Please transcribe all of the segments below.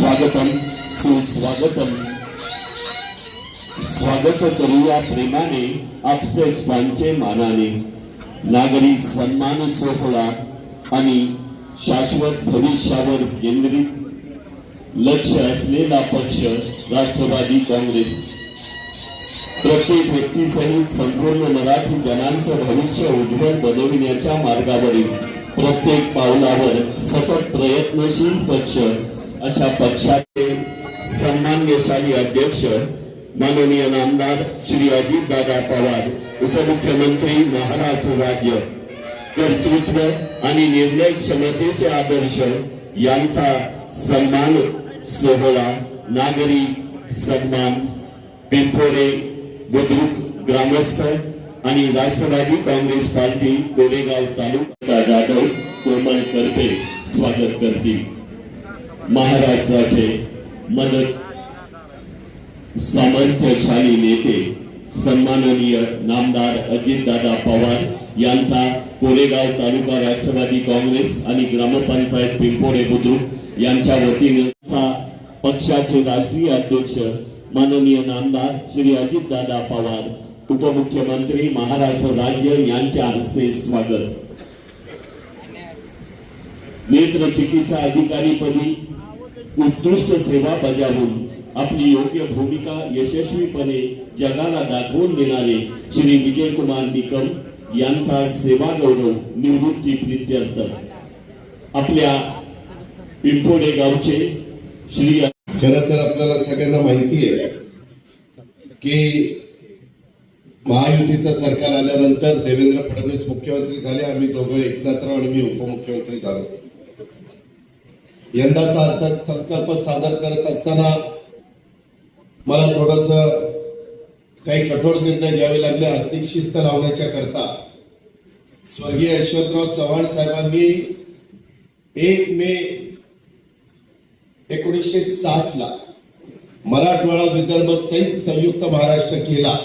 स्वागतम सुस्वागतम. स्वागत करूया प्रेमाने अपचेष्टांचे मानाने. नागरी सन्मान सोहळा आणि शाश्वत भविष्यावर केंद्रित लक्ष असलेला पक्ष राष्ट्रवादी काँग्रेस. प्रत्येक व्यक्तीसहित संपूर्ण मराठी जनांचं भविष्य उज्ज्वल बनविण्याच्या मार्गावरील प्रत्येक पावलावर सतत प्रयत्नशील पक्ष अशा पक्षाचे सन्मान्यशाली अध्यक्ष माननीय नामदार श्री अजितदादा पवार उपमुख्यमंत्री महाराष्ट्र राज्य कर्तृत्व आणि निर्णय क्षमतेचे आदर्श यांचा सन्मान सोहळा नागरी सन्मान पिंपोडे बुद्रुक ग्रामस्थ आणि राष्ट्रवादी काँग्रेस पार्टी कोरेगाव तालुका जाधव कोमल करपे स्वागत करतील. महाराष्ट्राचे मदत सामर्थ्यशाली नेते सन्माननीय नामदार अजितदादा पवार यांचा कोरेगाव तालुका राष्ट्रवादी काँग्रेस आणि ग्रामपंचायत पिंपोडे बुद्रुक यांच्या वतीने पक्षाचे राष्ट्रीय अध्यक्ष माननीय नामदार श्री अजितदादा पवार उपमुख्यमंत्री महाराष्ट्र राज्य यांच्या हस्ते स्वागत. नेत्र चिकित्सा अधिकारीपदी उत्कृष्ट सेवा बजावून आपली योग्य भूमिका यशस्वीपणे जगाला दाखवून देणारे श्री विजयकुमार निकम यांचा सेवा गौरव निवृत्ती प्रित्यर्थ आपल्या पिंपोडे गावचे श्री खरं तर आपल्याला सगळ्यांना माहिती आहे की महायुतीचं सरकार आल्यानंतर देवेंद्र फडणवीस मुख्यमंत्री झाले आम्ही दोघं एकनाथराव आणि मी उपमुख्यमंत्री झालो. यंदाचा अर्थसंकल्प सादर करत असताना मला थोडस काही कठोर निर्णय घ्यावे लागले आर्थिक शिस्त लावण्याच्या करता. स्वर्गीय यशवंतराव चव्हाण साहेबांनी एक मे एकोणीसशे साठ ला मराठवाडा विदर्भ सहित संयुक्त महाराष्ट्र केला.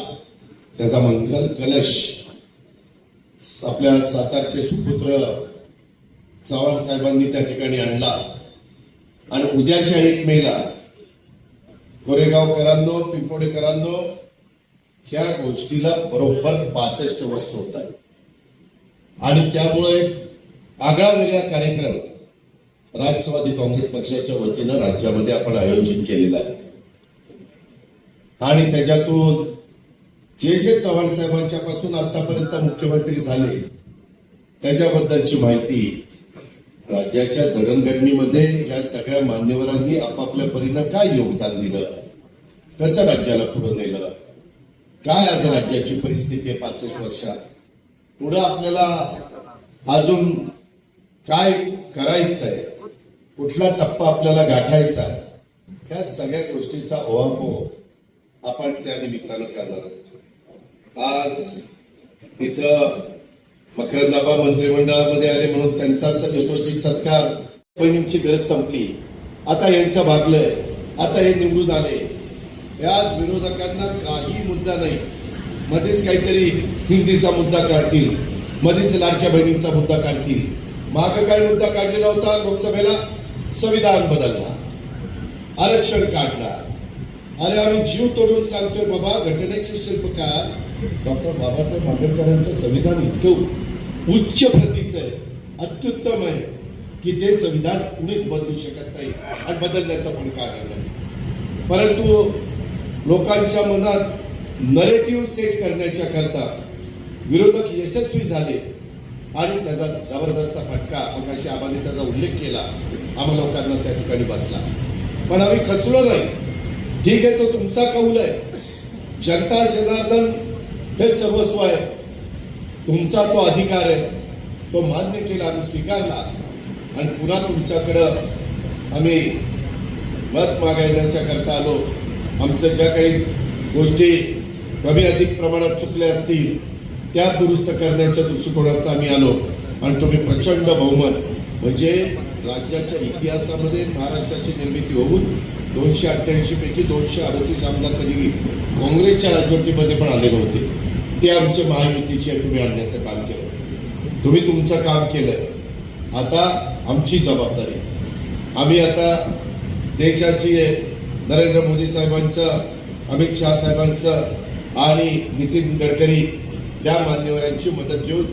त्याचा मंगल कलश. आपल्या सातारचे सुपुत्र चव्हाण साहेबांनी त्या ठिकाणी आणला. आणि उद्याच्या एक मेला कोरेगावकरांनो पिंपोडेकरांनो ह्या गोष्टीला बरोबर पासष्ट वर्ष होत आहे आणि त्यामुळे आगळा वेगळा कार्यक्रम राष्ट्रवादी काँग्रेस पक्षाच्या वतीनं राज्यामध्ये आपण आयोजित केलेला आहे. आणि त्याच्यातून जे जे चव्हाण साहेबांच्या पासून आतापर्यंत मुख्यमंत्री झाले त्याच्याबद्दलची माहिती राज्याच्या जडणघडणीमध्ये या सगळ्या मान्यवरांनी आपापल्या परीनं काय योगदान दिलं? कसं राज्याला पुढे नेलं? काय आज राज्याची परिस्थिती आहे पासष्ट वर्षात? पुढं आपल्याला अजून काय करायचं आहे कुठला टप्पा आपल्याला गाठायचा आहे? ह्या सगळ्या गोष्टीचा ओहापोह आपण त्या निमित्तानं करणार आहोत. आज इथं मकरंदाबा मंत्रिमंडळामध्ये आले म्हणून त्यांचा यथोचित सत्कार. बहिणींची गरज संपली. आता यांचं भागलंय. आता हे निवडून आले. याच विरोधकांना काही मुद्दा नाही. मध्येच काहीतरी हिंदीचा मुद्दा काढतील. मध्येच लाडक्या बहिणींचा मुद्दा काढतील. माग काय मुद्दा काढलेला होता लोकसभेला? संविधान बदलणार. आरक्षण काढणार. अरे आम्ही जीव तोडून सांगतोय बाबा घटनेचे शिल्पकार डॉक्टर बाबासाहेब आंबेडकरांचं संविधान इतकं उच्च प्रतीचं आहे अत्युत्तम आहे की ते संविधान कुणीच बदलू शकत नाही आणि बदलण्याचं पण कारण नाही परंतु लोकांच्या मनात नरेटिव्ह सेट करण्याच्या करता विरोधक यशस्वी झाले आणि त्याचा जबरदस्त फटका मगाशी आबाने त्याचा उल्लेख केला. आम्हा लोकांना त्या ठिकाणी बसला. पण आम्ही खचलो नाही. ठीक आहे तो तुमचा कौल आहे. जनता जनार्दन हे सर्वस्व आहे. तुमचा तो अधिकार आहे. तो मान्य केला आम्ही स्वीकारला. आणि पुन्हा तुमच्याकडं आम्ही मत मागायच्या करता आलो. आमचं ज्या काही गोष्टी कमी अधिक प्रमाणात चुकल्या असतील त्या दुरुस्त करण्याच्या दृष्टिकोनात आम्ही आलो. आणि तुम्ही प्रचंड बहुमत म्हणजे राज्याच्या इतिहासामध्ये महाराष्ट्राची निर्मिती होऊन दोनशे अठ्ठ्याऐंशी पैकी दोनशे अडतीस आमदार कधी काँग्रेसच्या राजवटीमध्ये पण आले नव्हते ते आमचे महायुतीचे तुम्ही आणण्याचं काम केलं. तुम्ही तुमचं काम केलं. आता आमची जबाबदारी. आम्ही आता देशाची नरेंद्र मोदी साहेबांचं अमित शहा साहेबांचं आणि नितीन गडकरी या मान्यवरांची मदत घेऊन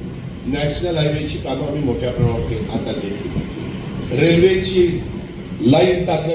नॅशनल हायवेची कामं आम्ही मोठ्या प्रमाणावर हातात घेतली रेल्वेची लाईन टाकण्या